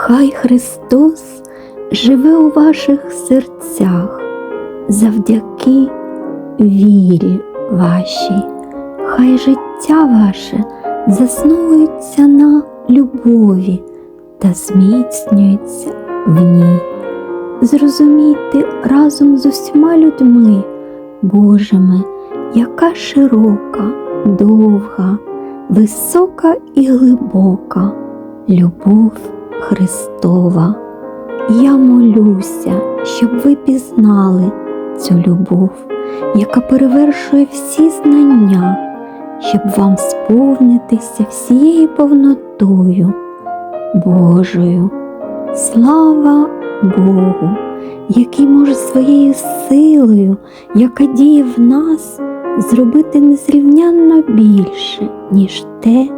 Хай Христос живе у ваших серцях завдяки вірі вашій. Хай життя ваше засновується на любові та зміцнюється в ній. Зрозумійте разом з усіма людьми Божими, яка широка, довга, висока і глибока любов Христова. Я молюся, щоб ви пізнали цю любов, яка перевершує всі знання, щоб вам сповнитися всією повнотою Божою. Слава Богу, який може своєю силою, яка діє в нас, зробити незрівнянно більше, ніж те,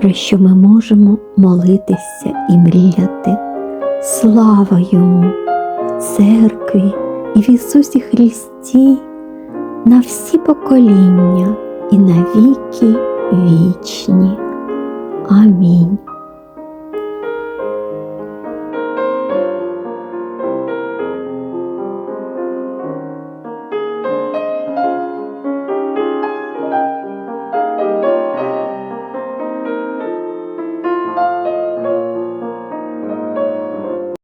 про що ми можемо молитися і мріяти. Слава йому, в церкві і в Ісусі Христі на всі покоління і на віки вічні. Амінь.